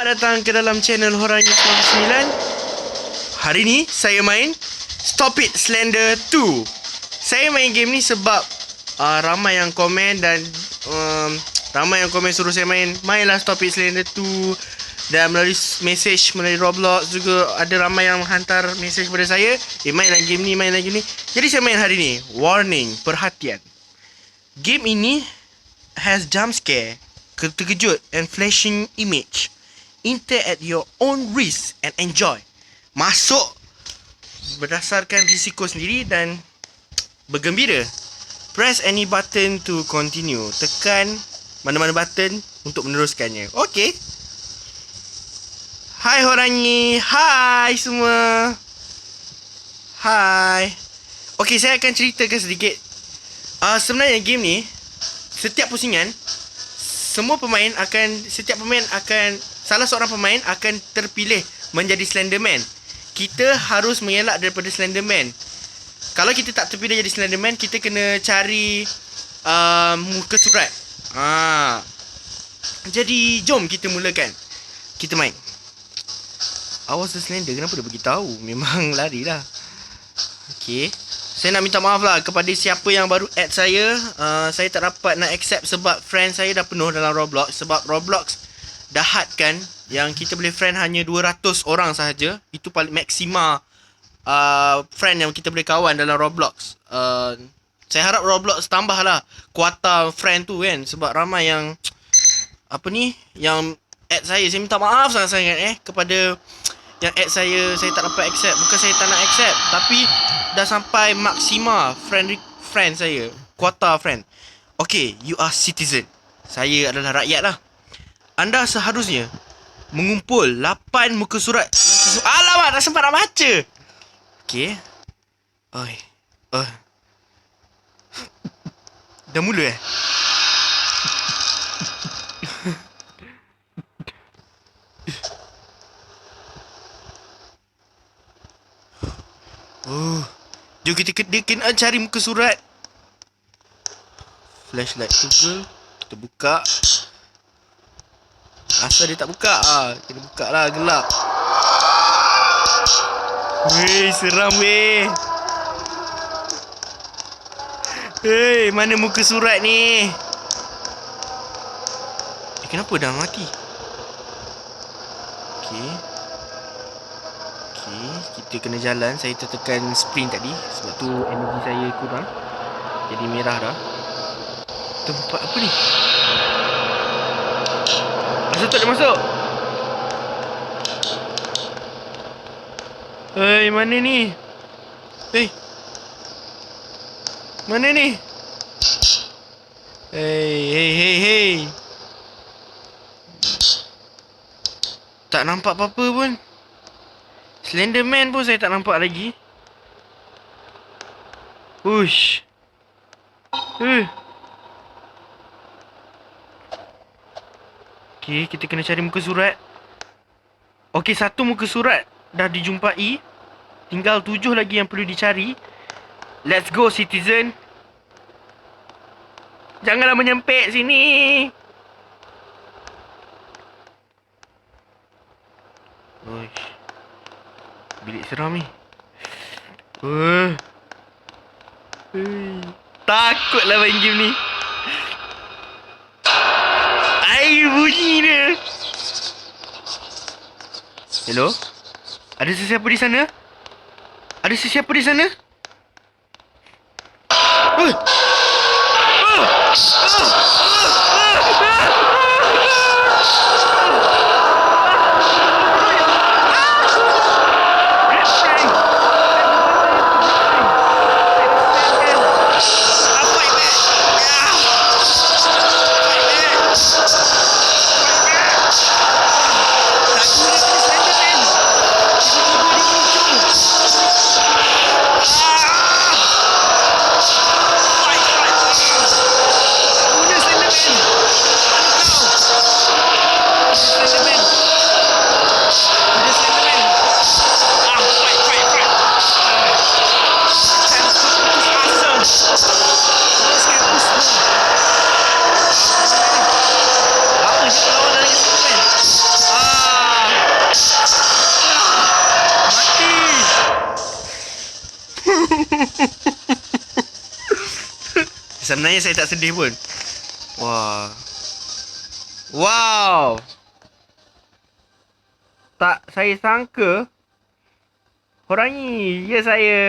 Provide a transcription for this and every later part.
Selamat datang ke dalam channel Horangi 99 Hari ni saya main Stop It Slender 2 Saya main game ni sebab uh, Ramai yang komen dan um, Ramai yang komen suruh saya main. Mainlah Stop It Slender 2 Dan melalui message melalui Roblox juga Ada ramai yang menghantar message kepada saya. Eh mainlah game ni, mainlah game ni. Jadi saya main hari ni. Warning, perhatian. Game ini has jump scare, terkejut and flashing image. Enter at your own risk and enjoy. Masuk berdasarkan risiko sendiri dan bergembira. Press any button to continue. Tekan mana-mana button untuk meneruskannya. Okay. Hai Horangi. Hai semua. Hai. Okay, saya akan ceritakan sedikit. Uh, sebenarnya game ni, setiap pusingan, semua pemain akan, setiap pemain akan, salah seorang pemain akan terpilih menjadi Slenderman. Kita harus mengelak daripada Slenderman. Kalau kita tak terpilih jadi Slenderman, kita kena cari uh, muka surat. Ah. Jadi, jom kita mulakan. Kita main. Awas the Slender, kenapa dia beritahu? Memang lari lah. Okay. Saya nak minta maaf lah kepada siapa yang baru add saya. Uh, saya tak dapat nak accept sebab friend saya dah penuh dalam Roblox. Sebab Roblox dah hadkan yang kita boleh friend hanya 200 orang sahaja. Itu paling maksima uh, friend yang kita boleh kawan dalam Roblox. Uh, saya harap Roblox tambah lah kuota friend tu kan. Sebab ramai yang apa ni yang add saya. Saya minta maaf sangat-sangat eh kepada yang add saya saya tak dapat accept bukan saya tak nak accept tapi dah sampai maksima friend friend saya kuota friend okay you are citizen saya adalah rakyat lah anda seharusnya mengumpul 8 muka surat alamak tak sempat nak baca okay oi uh. dah mula eh Oh. Jom kita kena cari muka surat. Flashlight ke? Kita buka. Asal dia tak buka ah, Kita buka lah gelap. Weh, seram weh. Hei, mana muka surat ni? Eh, kenapa dah mati? Okay. Okay, kita kena jalan. Saya tertekan sprint tadi sebab tu energi saya kurang. Jadi merah dah. Tempat apa ni? Masuk tak ada masuk? Hei, mana ni? Hei. Mana ni? Hei, hei, hei, hei. Tak nampak apa-apa pun. Slenderman pun saya tak nampak lagi. Ush. Uh. Okay, kita kena cari muka surat. Okay, satu muka surat dah dijumpai. Tinggal tujuh lagi yang perlu dicari. Let's go, citizen. Janganlah menyempit sini. Ush. Bilik seram ni. Uh. Uh. Takutlah main game ni. Bunyi dia. Hello? Ada sesiapa di sana? Ada sesiapa di sana? Uh. Sebenarnya saya tak sedih pun. Wah. Wow. Tak saya sangka orang ni ya saya.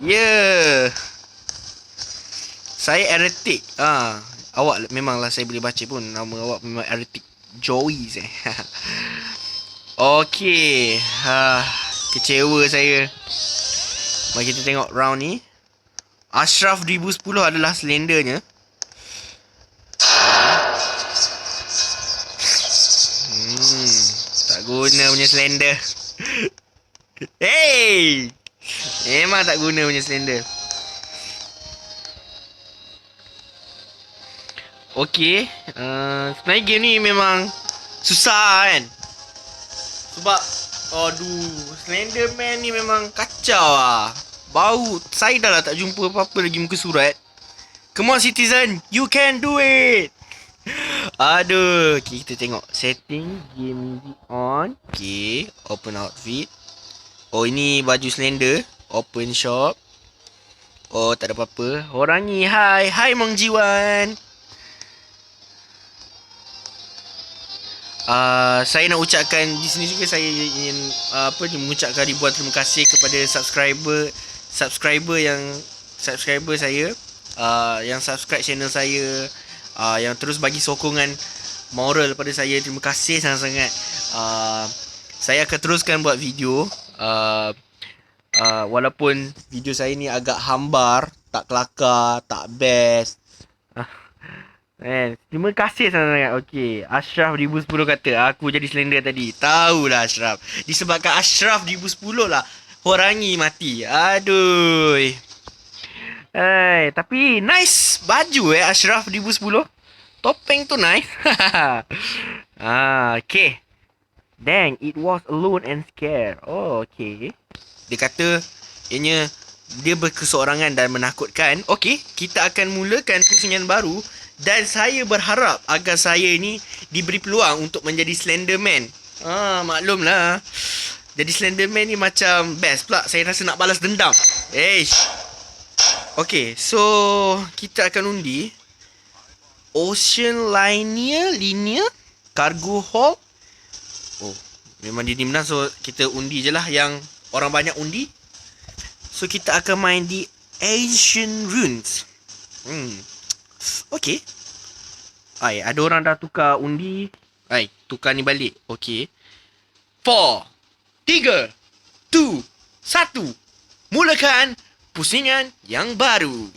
Ya. Saya eretik. Ah, awak memanglah saya boleh baca pun nama awak memang eretik. Joey eh. Okey. Ha, kecewa saya. Mari kita tengok round ni. Ashraf 2010 adalah slendernya. Hmm, tak guna punya slender. hey! Memang tak guna punya slender. Okay, uh, sebenarnya game ni memang susah kan? Sebab, aduh, Slenderman ni memang kacau lah. Bau, saya dah lah tak jumpa apa-apa lagi muka surat. Come on citizen, you can do it! Aduh, okay, kita tengok setting game on. Okay, open outfit. Oh, ini baju slender. Open shop. Oh, tak ada apa-apa. Orang ni, hai. Hai, Mong Jiwan. Uh, saya nak ucapkan di sini juga saya ingin uh, apa mengucapkan ribuan terima kasih kepada subscriber subscriber yang subscriber saya uh, yang subscribe channel saya uh, yang terus bagi sokongan moral pada saya terima kasih sangat-sangat uh, saya akan teruskan buat video uh, uh, walaupun video saya ni agak hambar tak kelakar tak best Eh, terima kasih sangat-sangat. Okey, Ashraf 2010 kata aku jadi slender tadi. Tahulah Ashraf. Disebabkan Ashraf 2010 lah orang ni mati. Aduh. Eh, tapi nice baju eh Ashraf 2010. Topeng tu nice. ah, okay. Dang, it was alone and scared. Oh, okay. Dia kata, ianya dia berkeseorangan dan menakutkan. Okay, kita akan mulakan pusingan baru dan saya berharap agar saya ni diberi peluang untuk menjadi Slenderman. Ah, maklumlah. Jadi Slenderman ni macam best pula. Saya rasa nak balas dendam. Eish. Okay, so kita akan undi. Ocean Liner, Linear, Cargo Hall. Oh, memang dia ni menang. So, kita undi je lah yang orang banyak undi. So, kita akan main di Ancient Runes. Hmm, Okay. Ai, ada orang dah tukar undi. Ai, tukar ni balik. Okay. Four. Tiga. Two. Satu. Mulakan pusingan yang baru.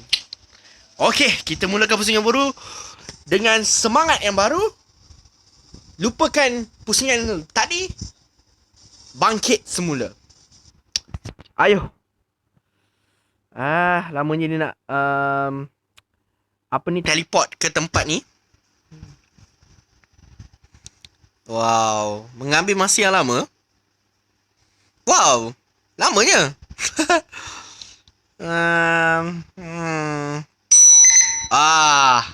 Okay, kita mulakan pusingan baru. Dengan semangat yang baru. Lupakan pusingan tadi. Bangkit semula. Ayo. Ah, lamanya ni nak... Um, apa ni teleport ke tempat ni. Wow, mengambil masa yang lama. Wow, lamanya. um, hmm. Ah,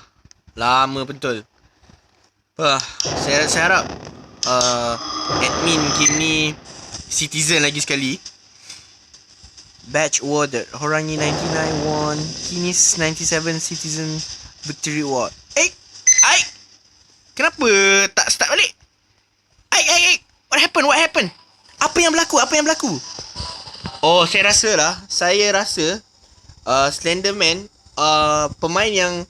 lama betul. Ah, saya, saya harap uh, admin game ni citizen lagi sekali. Badge awarded. Horangi 99 won. Kinis 97 citizen victory award. Eh, ai. Kenapa tak start balik? Ai, ai, ai. What happened? What happened? Apa yang berlaku? Apa yang berlaku? Oh, saya rasa lah. Saya rasa uh, Slenderman uh, pemain yang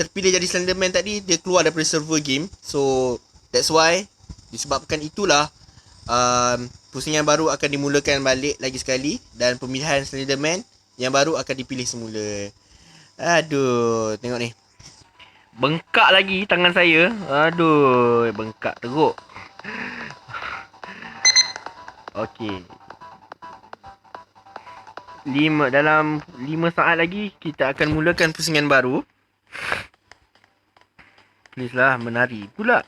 terpilih jadi Slenderman tadi dia keluar daripada server game. So, that's why disebabkan itulah um, pusingan baru akan dimulakan balik lagi sekali dan pemilihan Slenderman yang baru akan dipilih semula. Aduh, tengok ni. Bengkak lagi tangan saya. Aduh, bengkak teruk. Okey. Lima, dalam lima saat lagi kita akan mulakan pusingan baru. Please lah menari pula.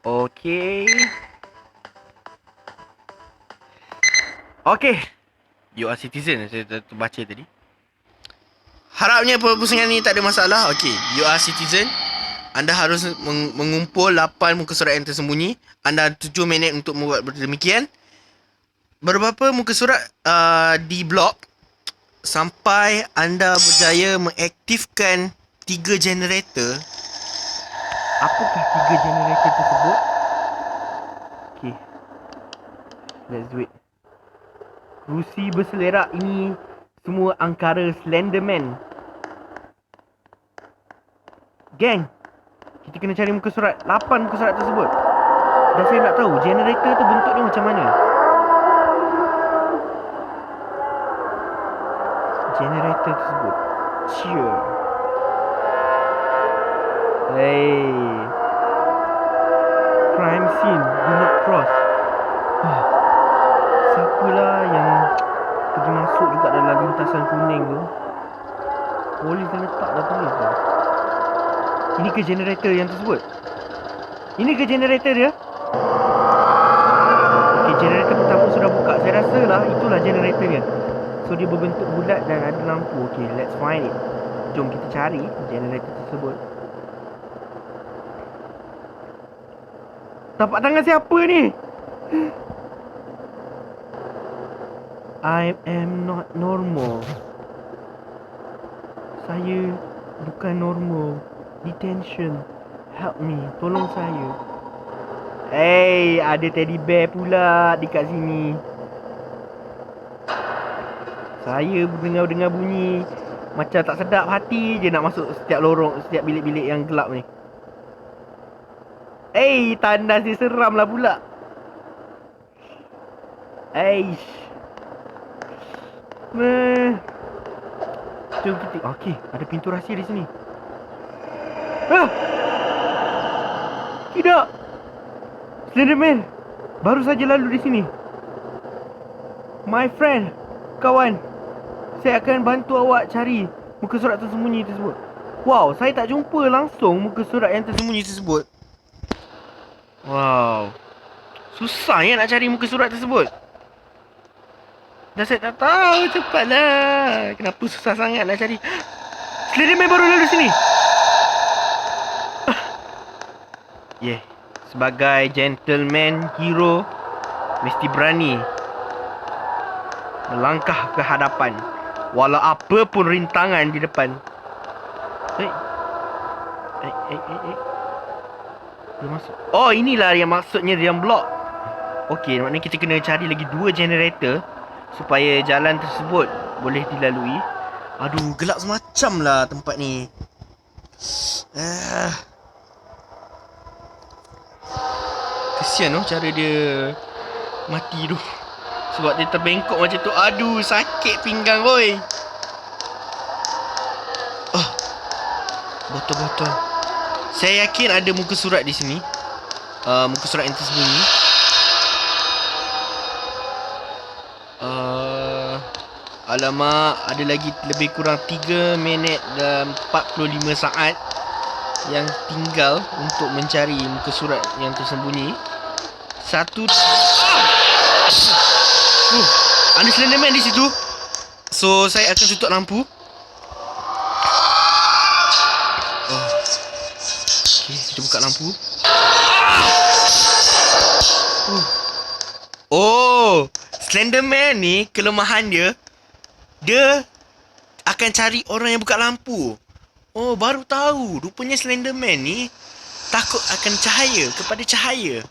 Okay. Okay. You are citizen. Saya baca tadi. Harapnya pusingan ni tak ada masalah. Okay. You are citizen. Anda harus meng- mengumpul 8 muka surat yang tersembunyi. Anda ada 7 minit untuk membuat demikian. Baru berapa muka surat uh, di blok sampai anda berjaya mengaktifkan tiga generator. Apakah tiga generator tersebut? Okay. Let's do it. Rusi berselerak ini semua angkara Slenderman. Gang, kita kena cari muka surat. Lapan muka surat tersebut. Dan saya nak tahu generator tu bentuknya macam mana. Generator tersebut. Cheer. Hey. Crime scene. Do not cross. Ah. Siapalah yang pergi masuk juga dalam lintasan kuning tu. Polis dah letak dah tulis tu. Ini ke generator yang tersebut? Ini ke generator dia? Okay, generator pertama sudah buka. Saya rasa lah itulah generator dia. So dia berbentuk bulat dan ada lampu. Okay, let's find it. Jom kita cari generator tersebut. Tapak tangan siapa ni? I am not normal. Saya bukan normal. Detention. Help me. Tolong saya. Hey, ada teddy bear pula dekat sini. Saya dengar-dengar bunyi macam tak sedap hati je nak masuk setiap lorong, setiap bilik-bilik yang gelap ni. Hey, tandas dia seram lah pula. Eish. Meh. Okey, ada pintu rahsia di sini. Ah! Tidak. Slenderman. Baru saja lalu di sini. My friend. Kawan. Saya akan bantu awak cari muka surat tersembunyi tersebut. Wow, saya tak jumpa langsung muka surat yang tersembunyi tersebut. Wow. Susah ya nak cari muka surat tersebut. Dah saya tak tahu. Cepatlah. Kenapa susah sangat nak cari. Slenderman baru lalu sini. Yeah. Sebagai gentleman hero mesti berani melangkah ke hadapan walau apa pun rintangan di depan. Eh. Eh eh eh eh. Dia masuk. Oh, inilah yang maksudnya dia blok. Okey, maknanya kita kena cari lagi dua generator supaya jalan tersebut boleh dilalui. Aduh, gelap semacam lah tempat ni. Ah. Kesian tu cara dia mati tu. Sebab dia terbengkok macam tu. Aduh, sakit pinggang boy. Oh. Botol-botol. Saya yakin ada muka surat di sini. Uh, muka surat yang tersembunyi. Uh, alamak, ada lagi lebih kurang 3 minit dan 45 saat yang tinggal untuk mencari muka surat yang tersembunyi. Satu uh, Ada Slenderman di situ. So saya akan tutup lampu. Oh. Okay, kita buka lampu. Uh. Oh, Slenderman ni kelemahan dia dia akan cari orang yang buka lampu. Oh, baru tahu. Rupanya Slenderman ni takut akan cahaya kepada cahaya.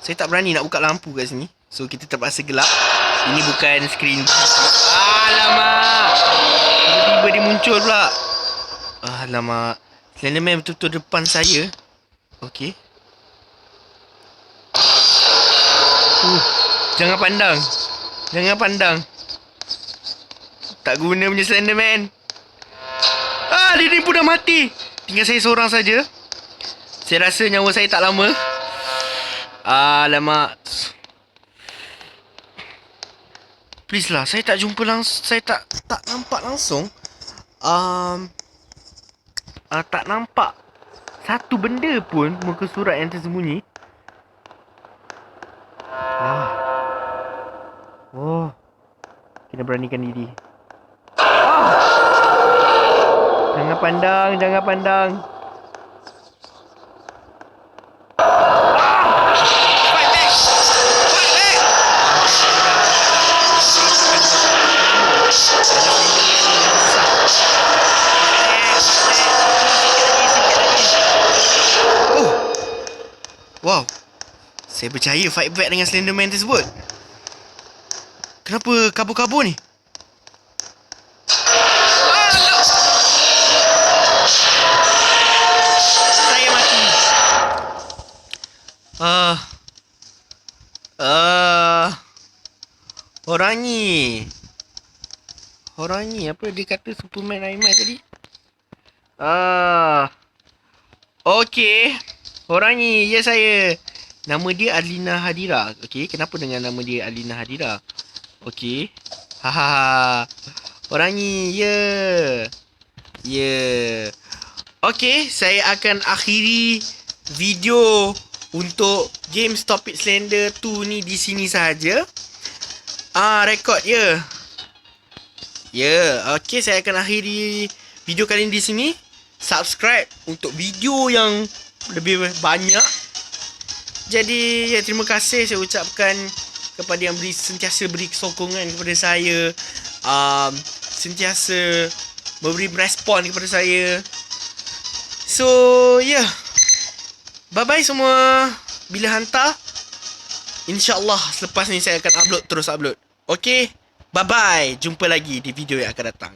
Saya tak berani nak buka lampu kat sini. So, kita terpaksa gelap. Ini bukan skrin. Alamak. Tiba-tiba dia muncul pula. Alamak. Slenderman betul-betul depan saya. Okey. Uh, jangan pandang. Jangan pandang. Tak guna punya Slenderman. Ah, dia ni pun dah mati. Tinggal saya seorang saja. Saya rasa nyawa saya tak lama. Alamak. Please lah, saya tak jumpa langsung, saya tak tak nampak langsung. Um, uh, tak nampak satu benda pun muka surat yang tersembunyi. Ah. Oh. Kena beranikan diri. Ah. Jangan pandang, jangan pandang. Saya percaya fight back dengan Slenderman tersebut. Kenapa kabur-kabur ni? Saya mati. Ah. Ah. Orang ni. Orang ni apa dia kata Superman Iron Man tadi? Ah. Okey. Orang ni ya saya. Nama dia Alina Hadira. Okey, kenapa dengan nama dia Alina Hadira? Okey. Hahaha. Orang ni ya. Ya. Okey, saya akan akhiri video untuk game Stop It Slender 2 ni di sini sahaja. Ah, rekod ya. Ya, okey saya akan akhiri video kali ini di sini. Subscribe untuk video yang lebih banyak. Jadi, ya terima kasih saya ucapkan kepada yang beri sentiasa beri sokongan kepada saya. Um, sentiasa memberi respon kepada saya. So. Yeah. Bye-bye semua. Bila hantar, InsyaAllah selepas ni saya akan upload terus upload. Okay? Bye-bye. Jumpa lagi di video yang akan datang.